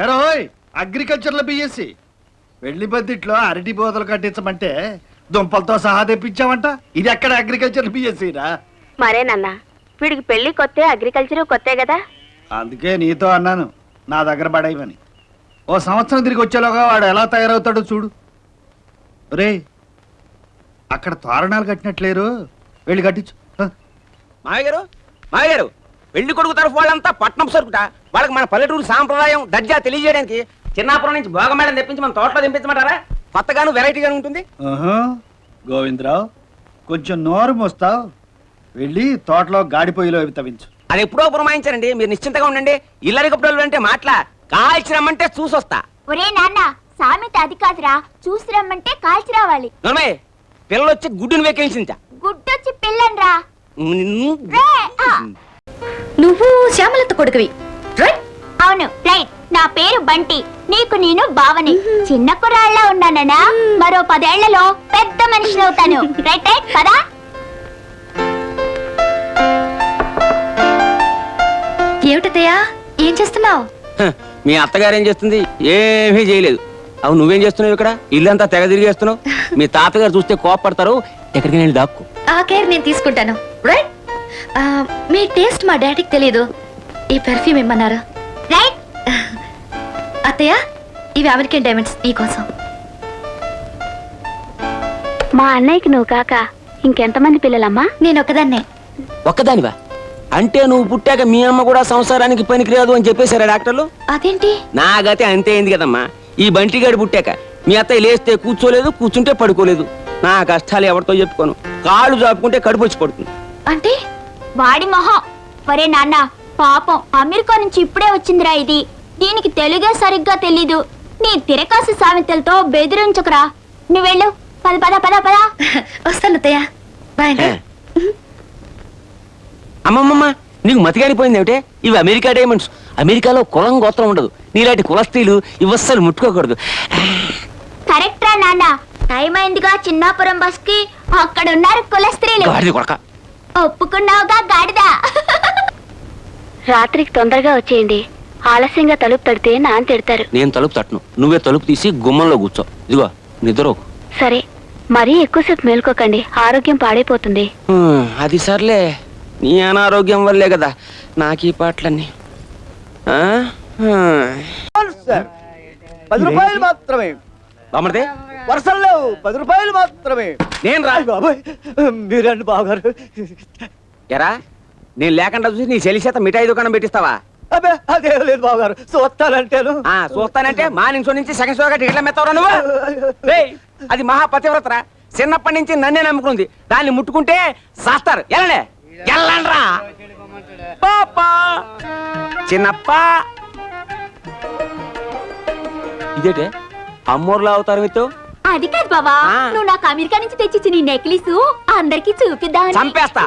ఎరోయ్ అగ్రికల్చర్లో BSc వెళ్ళి బద్దిట్లో అరటి బోతలు కట్టించమంటే దుంపలతో సహా తెప్పించావంట. ఇది ఎక్కడ అగ్రికల్చర్ బిఎస్సిరా మరేనన్నా వీడికి పెళ్ళి కొత్తే అగ్రికల్చర్ కొత్తే కదా? అందుకే నీతో అన్నాను నా దగ్గర పడేయమని. ఓ సంవత్సరం తిరిగి వచ్చేలోగా వాడు ఎలా తయారవుతాడో చూడు. రే అక్కడ తోరణాలు కట్టినట్లేరు. వెళ్ళి కట్టించు. హ? మావయ్య గారు మావయ్య గారు. పెళ్ళి కొడుకు తరఫు వాళ్ళంతా పట్నం సరుకుట. వాళ్ళకి మన పల్లెటూరు సాంప్రదాయం దర్జా తెలియజేయడానికి చిన్నాపురం నుంచి భోగమేళం తెప్పించి మన తోటలో తెప్పించమంటారా? కొత్తగాను వెరైటీగాను ఉంటుంది. ఆహా, గోవిందరావు కొంచెం నోరు మోస్తావు. వెళ్ళి తోటలో గాడి పొయ్యిలో అవి తవ్వించు. అది ఎప్పుడో పురమాయించారండి. మీరు నిశ్చింతగా ఉండండి. ఇల్లరికప్పుడు అంటే మాటల. కాల్చిరమ్మంటే చూసొస్తా. ఒరే నాన్న సామెత అది కాదురా. చూసి రమ్మంటే కాల్చి రావాలి. పిల్లలు వచ్చి గుడ్డును వెక్కించించా గుడ్డొచ్చి పిల్లన్రా నిన్ను రే ఆ. నువ్వు శ్యామలత కొడుకువి. రైట్ అవును రైట్ నా పేరు బంటి. నీకు నేను బావని చిన్న కుర్రాళ్ళ ఉన్నానన్నా. మరో పదేళ్ళలో పెద్ద మనిషిని అవుతాను. రైట్ రైట్ కదా ఏమిటతయ్యా ఏం చేస్తున్నావు? మీ అత్తగారు ఏం చేస్తుంది? ఏమీ చేయలేదు. అవు నువ్వేం చేస్తున్నావు ఇక్కడ? ఇల్లంతా తెగ తిరిగేస్తున్నావు. మీ తాతగారు చూస్తే కోపడతారు ఎక్కడికి నేను దాక్కు. ఆ కేర్ నేను తీసుకుంటాను. రైట్ మీ టేస్ట్ మా డాడీకి తెలియదు ఈ పెర్ఫ్యూమ్ ఇమ్మన్నారు రైట్ అత్తయ్య ఇవి అమెరికన్ డైమండ్స్ నీకోసం మా అన్నయ్యకి నువ్వు కాక ఇంకెంతమంది పిల్లలమ్మా? నేను ఒకదాన్నే. ఒక్కదానివా? అంటే నువ్వు పుట్టాక మీ అమ్మ కూడా సంసారానికి పనికిరాదు అని చెప్పేశారా డాక్టర్లు? అదేంటి? నా గతి అంతే అయింది కదమ్మా. ఈ బంటిగాడు పుట్టాక మీ అత్తయ్య లేస్తే కూర్చోలేదు కూర్చుంటే పడుకోలేదు. నా కష్టాలు ఎవరితో చెప్పుకోను. కాళ్ళు చాపుకుంటే కడుపు వచ్చి పడుతుంది. అంటే? వాడి మొహం. ఒరే నాన్న పాపం అమెరికా నుంచి ఇప్పుడే వచ్చిందిరా ఇది. దీనికి తెలుగే సరిగ్గా తెలీదు. నీ తిరకాసు సామెతలతో బెదిరించుకురా. నువ్వు వెళ్ళు. పద పద పద పద. వస్తాను బాయ్? అమ్మమ్మమ్మ నీకు మతిగానిపోయింది ఏమిటే ఇవి అమెరికా డైమండ్స్ అమెరికాలో కులం గోత్రం ఉండదు. నీలాంటి కులస్త్రీలు ఇవి అస్సలు ముట్టుకోకూడదు. కరెక్ట్ రా నాన్న. టైం అయిందిగా చిన్నాపురం బస్కి అక్కడ ఉన్నారు కుల స్త్రీలు గాడిద కొడక. ఒప్పుకున్నావుగా గాడిద. రాత్రికి తొందరగా వచ్చేయండి. ఆలస్యంగా తలుపు తడితే నాన్న తిడతారు. నేను తలుపు తట్టను. నువ్వే తలుపు తీసి గుమ్మంలో కూర్చో. ఇదిగో నిద్రకు సరే మరీ ఎక్కువసేపు మేల్కోకండి. ఆరోగ్యం పాడైపోతుంది. హ్మ్, అది సర్లే. నీ అనారోగ్యం వల్లే కదా నాకు ఈ పాటలన్నీ. ఆ? హ్మ్. సార్. పది రూపాయలు మాత్రమే. వరుసలు లేవు పది రూపాయలు మాత్రమే. నేను రా. అయ్ బాబాయ్ మీరండి బావగారు. ఎరా? నేను లేకుండా చూసి నీ చెల్లి చేత మిఠాయి దుకాణం పెట్టిస్తావా? అబ్బే అదేం లేదు బావగారు చూస్తానంటేను. ఆ చూస్తానంటే మా షో నుంచి సెకండ్ షోగా టికెట్ల మెత్తవరా నువ్వు? రేయ్, అది మహాపతివ్రతరా. చిన్నప్పటి నుంచి నన్నే నమ్ముకుంది. దాన్ని ముట్టుకుంటే సాస్తారు. ఎలానే? ఎల్లండ్రా. పాపా. చిన్నప్ప. ఇదేటే? అమ్మోర్లా అవుతారు మీతో? అది కాదు బాబా ఆ. నువ్వు నాకు అమెరికా నుంచి తెచ్చిచ్చిన ఈ నెక్లెస్ అందరికి చూపిద్దాం చంపేస్తా.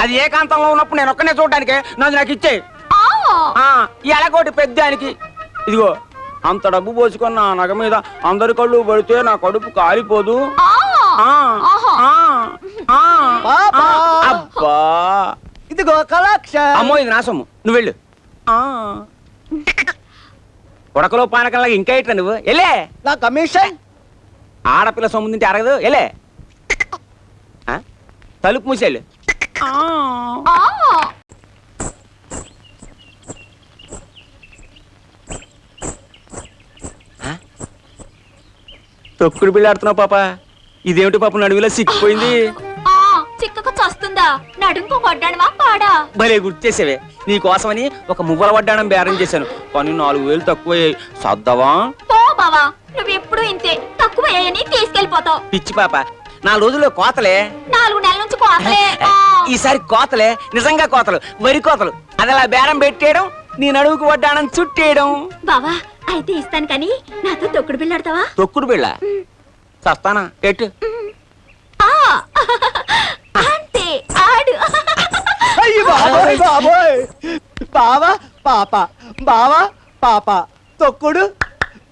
అది ఏకాంతంలో ఉన్నప్పుడు నేను ఒక్కనే చూడడానికి నన్ను నాకు ఇచ్చే ఈ ఎలకోటి పెద్దానికి ఇదిగో అంత డబ్బు పోసుకున్న నా నగ మీద అందరి కళ్ళు పడితే నా కడుపు కాలిపోదు. ఆ, ఆ, ఆ, పాపా. ఆ. అబ్బా. ఇదిగో కలాక్ష అమ్మో ఇది నా సొమ్ము. నువ్వు వెళ్ళు. ఆ. ఉడకలో పానకంలాగా ఇంకా ఇట్లా నువ్వు? ఎలే నా కమిషన్? ఆడపిల్ల సొమ్ము తింటే అరగదు ఎలే ఆ? తలుపు మూసేళ్ళు తొక్కుడు బిళ్ళాడుతున్నావు పాప. ఇదేమిటి పాప నడువిలో సిక్కిపోయింది? చిక్కకు చస్తుందా? నడుంకు కొట్టడమా పాడా? భలే గుర్తు చేసేవే. నీ కోసమని ఒక మువ్వల వడ్డాణం బేరం చేశాను. కానీ నాలుగు వేలు తక్కువ సర్దవా? బావా. ఇంతే తక్కువ తీసుకెళ్ళిపోతావు పిచ్చి పాప నా రోజుల్లో కోతలే. నాలుగు నెలల నుంచి కోసలే ఈసారి కోతలే నిజంగా కోతలు వరి కోతలు. అది అలా బేరం పెట్టేయడం నీ నడువుకు వడ్డాణం చుట్టేయడం. బావా అయితే ఇస్తాను కానీ నాతో తొక్కుడు బిళ్ళాడతావా తొక్కుడు బిళ్ళ? చస్తానా? ఎట్టు ఆ. అంతే ఆడు. అయ్యి బాబోయ్ బాబోయ్. బావా పాప బావా పాప తొక్కుడు.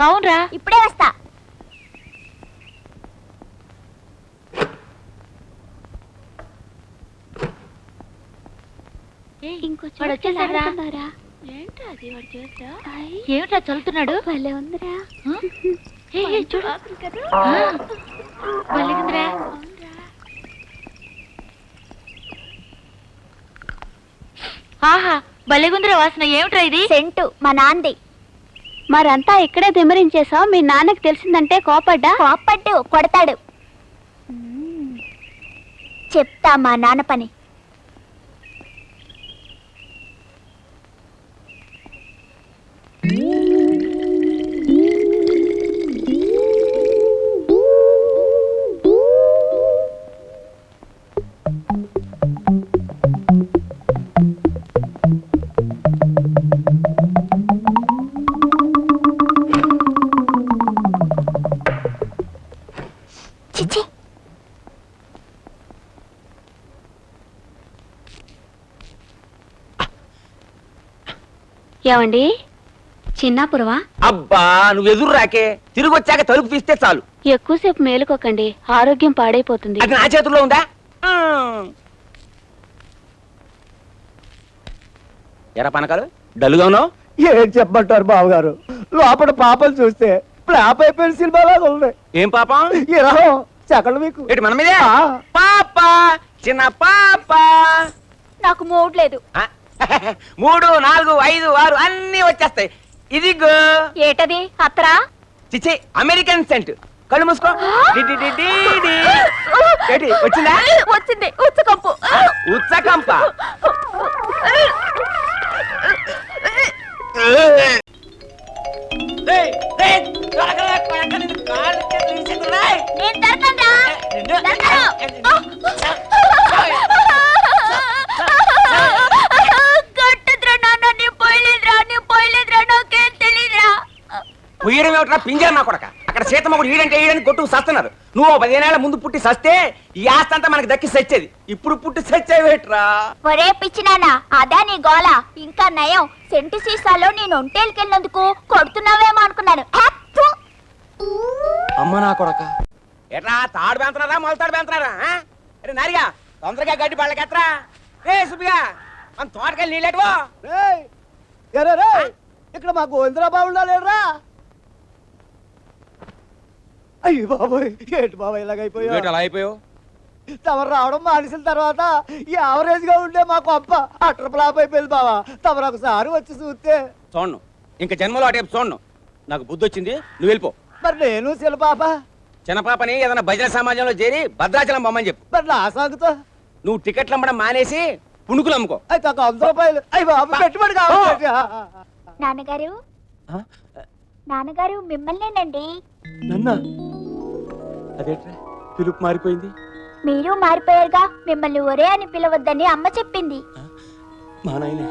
అవునరా. ఇప్పుడే వస్తా. ఏమిట్రా చల్లుతున్నాడు? భలే ఆహా భలేగుందిరా వాసన. ఏమిట్రా ఇది? సెంటు మా నాంది మరంతా ఇక్కడే దిమరించేసావు మీ నాన్నకి తెలిసిందంటే కోపడ్డా? కోపడ్డు కొడతాడు. చెప్తా మా నాన్న పని. ఏమండి? చిన్నాపురవా అబ్బా నువ్వు ఎదురు రాకే. తిరిగి వచ్చాక తలుపు తీస్తే చాలు. ఎక్కువసేపు మేలుకోకండి. ఆరోగ్యం పాడైపోతుంది. అది నా చేతుల్లో ఉందా. ఎరా పనకాలు? డల్లుగా ఉన్నావు? ఏం చెప్పమంటారు బావగారు? లోపల పాపలు చూస్తే ఫ్లాప్ అయిపోయిన సినిమా లాగా ఉంది. ఏం పాపం? ఇరహం చెక్కలు మీకు. మన మీదే? ఆ. పాప! చిన్న పాప! నాకు మూడ్ లేదు. ఆ, మూడు నాలుగు ఐదు ఆరు అన్ని వచ్చేస్తాయి. ఇదిగో. ఏటది? అత్రా చిచి అమెరికన్ సెంట్. కళ్ళు మూసుకో. D, D, D, D, D. ఏంటి వచ్చిందా? వచ్చింది. ఉచ్చకంపు ఉచ్చకంప త్వరగా ఏమిట్రా పింజారు నా కొడక? అక్కడ సీతమ్మగుడు ఈడంటే ఈడని కొట్టు సస్తున్నారు. నువ్వు పదిహేనేళ్ళ ముందు పుట్టి సస్తే ఈ ఆస్తి అంతా మనకి దక్కి సచ్చేది. ఇప్పుడు పుట్టి సచ్చేవేట్రా? ఒరే పిచ్చినానా అదా నీ గోల. ఇంకా నయం. సెంటు సీసాలో నేను ఒంటేళ్ళకెళ్ళినందుకు కొడుతున్నావేమో అనుకున్నాను. అమ్మ నా కొడక. ఎట్రా తాడు బెంతనారా మొలతాడు ఆ? అరే నారిగా తొందరగా గడ్డి పళ్ళకెత్తరా? రే సుబ్బిగా మన తోటకెళ్ళి నీళ్ళేటువో? రేయ్, ఎరే రేయ్, ఇక్కడ మా గోవిందరా బాబులా లేడురా అయ్యి బాబోయ్ ఏంటి బాబా ఇలాగైపోయా అలా అయిపోయావు? తమరు రావడం మానేసిన తర్వాత యావరేజ్గా ఉండే మా కొంప అటర్ ఫ్లాప్ అయిపోయింది బావా. తమరు ఒకసారి వచ్చి చూస్తే. చూడను. ఇంకా జన్మలో అటేపు చూడను. నాకు బుద్ధి వచ్చింది నువ్వు వెళ్ళిపో. మరి నేను శిలపాప? చిన్నపాపని ఏదైనా భజన సమాజంలో చేరి భద్రాచలం బొమ్మని చెప్పు. మరి నా సాగుతో? నువ్వు టికెట్లు అమ్మడం మానేసి పుణుకులు అమ్ముకో. అయితే ఒక వంద రూపాయలు. అయ్యి బాబు పెట్టుబడి కావాలి నాన్నగారు. నాన్నగారు మిమ్మల్నేనండి. నన్న. అదేట్రా? పిలుపు మారిపోయింది. మీరు మారిపోయారుగా. మిమ్మల్ని ఒరే అని పిలవద్దని అమ్మ చెప్పింది. మా నాయనే.